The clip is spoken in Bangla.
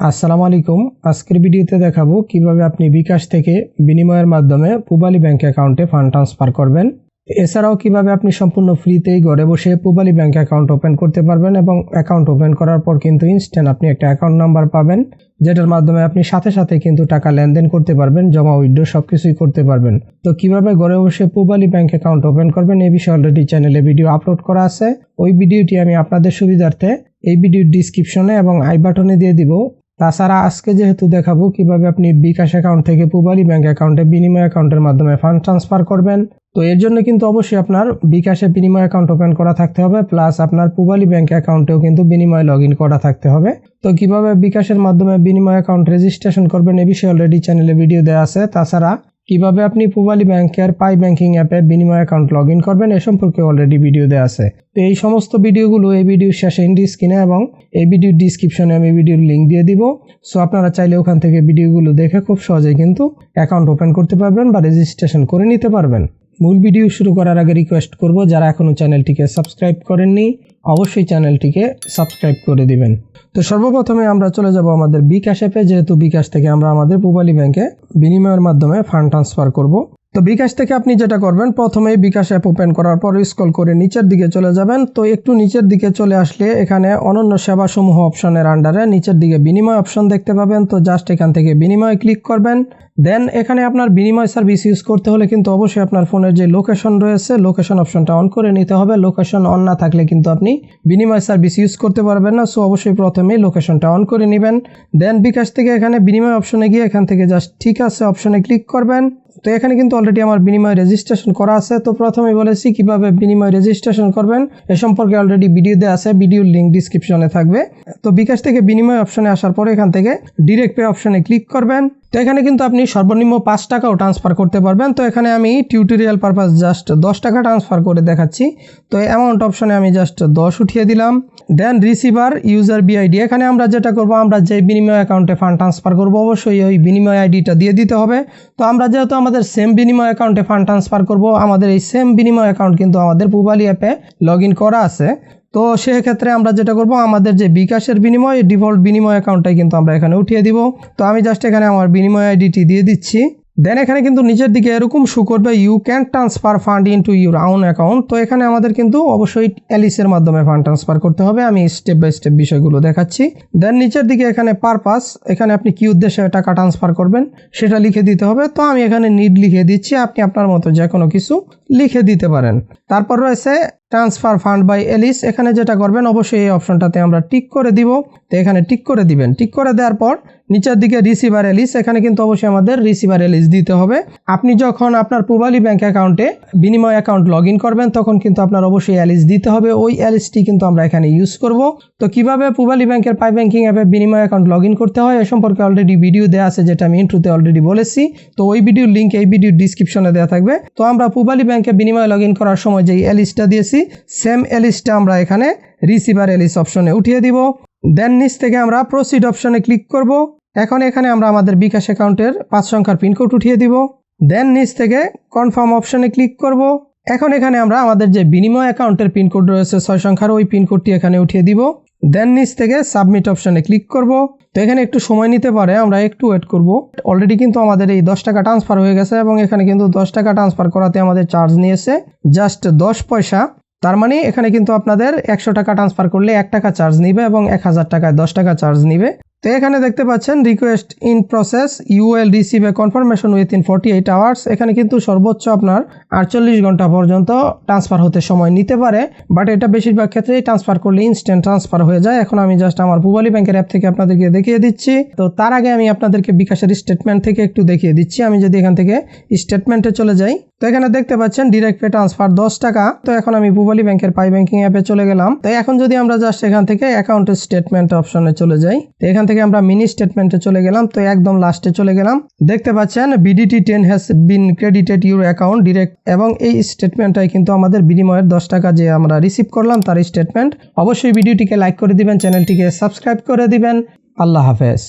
আসসালামু আলাইকুম। আজকের ভিডিওতে দেখাবো কীভাবে আপনি বিকাশ থেকে বিনিময়ের মাধ্যমে পুবালি ব্যাংক অ্যাকাউন্টে ফান্ড ট্রান্সফার করবেন। এছাড়াও কীভাবে আপনি সম্পূর্ণ ফ্রিতেই ঘরে বসে পুবালি ব্যাংক অ্যাকাউন্ট ওপেন করতে পারবেন এবং অ্যাকাউন্ট ওপেন করার পর কিন্তু ইনস্ট্যান্ট আপনি একটা অ্যাকাউন্ট নাম্বার পাবেন, যেটার মাধ্যমে আপনি সাথে সাথে কিন্তু টাকা লেনদেন করতে পারবেন, জমা উইথড্র সব কিছুই করতে পারবেন। তো কীভাবে ঘরে বসে পুবালি ব্যাংক অ্যাকাউন্ট ওপেন করবেন এই বিষয়ে অলরেডি চ্যানেলে ভিডিও আপলোড করা আছে। ওই ভিডিওটি আমি আপনাদের সুবিধার্থে এই ভিডিওর ডিসক্রিপশনে এবং আই বাটনে দিয়ে দিব। তাছাড়া আজকে যেহেতু দেখাবো কীভাবে আপনি বিকাশ অ্যাকাউন্ট থেকে পুবালি ব্যাংক অ্যাকাউন্টে বিনিময় অ্যাকাউন্টের মাধ্যমে ফান্ড ট্রান্সফার করবেন। তো এর জন্য কিন্তু অবশ্যই আপনার বিকাশে বিনিময় অ্যাকাউন্ট ওপেন করা থাকতে হবে প্লাস আপনার পুবালি ব্যাংক অ্যাকাউন্টেও কিন্তু বিনিময় লগ করা থাকতে হবে। তো কীভাবে বিকাশের মাধ্যমে বিনিময় অ্যাকাউন্ট রেজিস্ট্রেশন করবেন, এ বিষয়ে অলরেডি চ্যানেলে ভিডিও দেওয়া আছে। তাছাড়া কীভাবে আপনি পুবালি ব্যাংকের পাই ব্যাংকিং অ্যাপে বিনিময় অ্যাকাউন্ট লগ ইন করবেন এ সম্পর্কে অলরেডি ভিডিও দেওয়া আছে। তো এই সমস্ত ভিডিওগুলো এই ভিডিওর শেষে ইন্ডি স্ক্রিনে এবং এই ভিডিওর ডিসক্রিপশনে আমি ভিডিওর লিঙ্ক দিয়ে দিব। সো আপনারা চাইলে ওখান থেকে ভিডিওগুলো দেখে খুব সহজেই কিন্তু অ্যাকাউন্ট ওপেন করতে পারবেন বা রেজিস্ট্রেশন করে নিতে পারবেন। মূল ভিডিও শুরু করার আগে রিকোয়েস্ট করব যারা এখনও চ্যানেলটিকে সাবস্ক্রাইব করেননি, অবশ্যই চ্যানেলটিকে সাবস্ক্রাইব করে দিবেন। তো সর্বপ্রথমে আমরা চলে যাব আমাদের বিকাশ অ্যাপে যেহেতু বিকাশ থেকে আমরা আমাদের পূবালী ব্যাংকে বিনিময়ের মাধ্যমে ফান্ড ট্রান্সফার করব। তো বিকাশ থেকে আপনি যেটা করবেন, প্রথমেই বিকাশ অ্যাপ ওপেন করার পর স্ক্রল করে নিচের দিকে চলে যাবেন। তো একটু নিচের দিকে চলে আসলে এখানে অনন্য সেবাসমূহ অপশনের আন্ডারে নিচের দিকে বিনিময় অপশন দেখতে পাবেন। তো জাস্ট এখান থেকে বিনিময় ক্লিক করবেন। দেন এখানে আপনার বিনিময় সার্ভিস ইউজ করতে হলে কিন্তু অবশ্যই আপনার ফোনের যে লোকেশন রয়েছে লোকেশন অপশনটা অন করে নিতে হবে। লোকেশন অন না থাকলে কিন্তু আপনি বিনিময় সার্ভিস ইউজ করতে পারবেন না। সো অবশ্যই প্রথমেই লোকেশনটা অন করে নেবেন। দেন বিকাশ থেকে এখানে বিনিময় অপশনে গিয়ে এখান থেকে জাস্ট ঠিক আছে অপশনে ক্লিক করবেন। তো এখানে কিন্তু অলরেডি আমার বিনিময় রেজিস্ট্রেশন করা আছে। তো প্রথমে বলেছি, কীভাবে বিনিময় রেজিস্ট্রেশন করবেন, এ সম্পর্কে অলরেডি ভিডিও দেওয়া আছে ভিডিওর লিঙ্ক ডিসক্রিপশনে থাকবে। তো বিকাশ থেকে বিনিময় অপশনে আসার পরে এখান থেকে ডিরেক্ট পে অপশনে ক্লিক করবেন। তো এখানে কিন্তু আপনি সর্বনিম্ন পাঁচ টাকাও ট্রান্সফার করতে পারবেন। তো এখানে আমি টিউটোরিয়াল পারপাস জাস্ট দশ টাকা ট্রান্সফার করে দেখাচ্ছি। তো অ্যামাউন্ট অপশনে আমি জাস্ট দশ উঠিয়ে দিলাম। দেন রিসিভার ইউজার বিআইডি এখানে আমরা যেটা করব, আমরা যে বিনিময় অ্যাকাউন্টে ফান্ড ট্রান্সফার করব, অবশ্যই ওই বিনিময় আইডিটা দিয়ে দিতে হবে। তো আমরা যেহেতু আমাদের সেম বিনিময় অ্যাকাউন্টে ফান্ড ট্রান্সফার করব, আমাদের এই সেম বিনিময় অ্যাকাউন্ট কিন্তু আমাদের পুবালি অ্যাপে লগ করা আছে। তো সেক্ষেত্রে আমরা যেটা করব, আমাদের যে বিকাশের বিনিময়, ডিফল্ট বিনিময় অ্যাকাউন্টটাই কিন্তু আমরা এখানে উঠিয়ে দিব। তো আমি জাস্ট এখানে আমার বিনিময় আইডিটি দিয়ে দিচ্ছি। দেন এখানে কিন্তু নিচের দিকে এরকম শু করবে you can transfer fund into your own account তো এখানে আমাদের কিন্তু অবশ্যই অ্যালিসের মাধ্যমে ফান্ড ট্রান্সফার করতে হবে। আমি স্টেপ বাই স্টেপ বিষয়গুলো দেখাচ্ছি। দেন নিচের দিকে এখানে পারপাস এখানে আপনি কি উদ্দেশ্যে টাকা ট্রান্সফার করবেন সেটা লিখে দিতে হবে। তো আমি এখানে নিড লিখে দিচ্ছি, আপনি আপনার মতো যে কোনো কিছু লিখে দিতে পারেন। তারপর রয়েছে ট্রান্সফার ফান্ড বাই এলিস এখানে যেটা করবেন, অবশ্যই এই অপশনটাতে আমরা টিক করে দিব। তো এখানে টিক করে দিবেন। টিক করে দেওয়ার পর নিচের দিকে রিসিভার এলিস এখানে কিন্তু অবশ্যই আমাদের রিসিভার এলিস দিতে হবে। আপনি যখন আপনার পুবালি ব্যাংক অ্যাকাউন্টে বিনিময় অ্যাকাউন্ট লগ করবেন, তখন কিন্তু আপনার অবশ্যই অ্যালিস দিতে হবে। ওই অ্যালিসটি কিন্তু আমরা এখানে ইউজ করব। তো কীভাবে পুবালি ব্যাংকের পাই ব্যাংকিং অ্যাপে বিনিময় অ্যাকাউন্ট লগ করতে হয়, এ সম্পর্কে অলরেডি ভিডিও দেওয়া আছে, যেটা আমি ইন্ট্রুতে অলরেডি বলেছি। তো ওই ভিডিওর লিঙ্ক এই ভিডিওর ডিসক্রিপশনে দেওয়া থাকবে। তো আমরা পুবালি ব্যাংকে বিনিময় লগ করার সময় যে এলিসটা দিয়েছি সেম এলিসটা আমরা এখানে রিসিভার এলিস অপশনে উঠিয়ে দিব। দেন নিচ থেকে আমরা প্রসিড অপশনে ক্লিক করব। এখন এখানে আমরা আমাদের বিকাশ অ্যাকাউন্টের পাঁচ সংখ্যার পিনকোড উঠিয়ে দিব। দেন নিচ থেকে কনফার্ম অপশনে ক্লিক করব। এখন এখানে আমরা আমাদের যে বিনিময় অ্যাকাউন্টের পিনকোড রয়েছে, ছয় সংখ্যার ওই পিনকোডটি এখানে উঠিয়ে দিব। দেন নিচ থেকে সাবমিট অপশনে ক্লিক করব। তো এখানে একটু সময় নিতে পারে, আমরা একটু ওয়েট করব। অলরেডি কিন্তু আমাদের এই দশ টাকা ট্রান্সফার হয়ে গেছে এবং এখানে কিন্তু দশ টাকা ট্রান্সফার করাতে আমাদের চার্জ নিয়েছে। জাস্ট দশ পয়সা। তার মানে এখানে কিন্তু আপনাদের একশো টাকা ট্রান্সফার করলে এক টাকা চার্জ নিবে এবং এক হাজার টাকায় দশ টাকা চার্জ নিবে। তো এখানে দেখতে পাচ্ছেন request in process you will receive a confirmation within forty eight hours এখানে কিন্তু সর্বোচ্চ আপনার আটচল্লিশ ঘণ্টা পর্যন্ত ট্রান্সফার হতে সময় নিতে পারে বাট এটা বেশিরভাগ ক্ষেত্রেই ট্রান্সফার করলে ইনস্ট্যান্ট ট্রান্সফার হয়ে যায়। এখন আমি জাস্ট আমার পুবালি ব্যাংকের অ্যাপ থেকে আপনাদেরকে দেখিয়ে দিচ্ছি। তো তার আগে আমি আপনাদেরকে বিকাশের স্টেটমেন্ট থেকে একটু দেখিয়ে দিচ্ছি। আমি যদি এখান থেকে স্টেটমেন্টে চলে যাই তো এখানে দেখতে পাচ্ছেন ডিরেক্ট পে ট্রান্সফার দশ টাকা। তো এখন আমি পুবালি ব্যাংকের পাই ব্যাংকিং অ্যাপে চলে গেলাম। তো এখন যদি আমরা জাস্ট এখান থেকে অ্যাকাউন্টের স্টেটমেন্ট অপশনে চলে যাই, তো এখান থেকে আমরা মিনি স্টেটমেন্টে চলে গেলাম। তো একদম লাস্টে চলে গেলাম। দেখতে পাচ্ছেন BDT ten has been credited your account direct এবং এই স্টেটমেন্টটাই কিন্তু আমাদের বিনিময়ের দশ টাকা যে আমরা রিসিভ করলাম, তার স্টেটমেন্ট অবশ্যই ভিডিওটিকে লাইক করে দিবেন চ্যানেলটিকে সাবস্ক্রাইব করে দিবেন। আল্লাহ হাফেজ।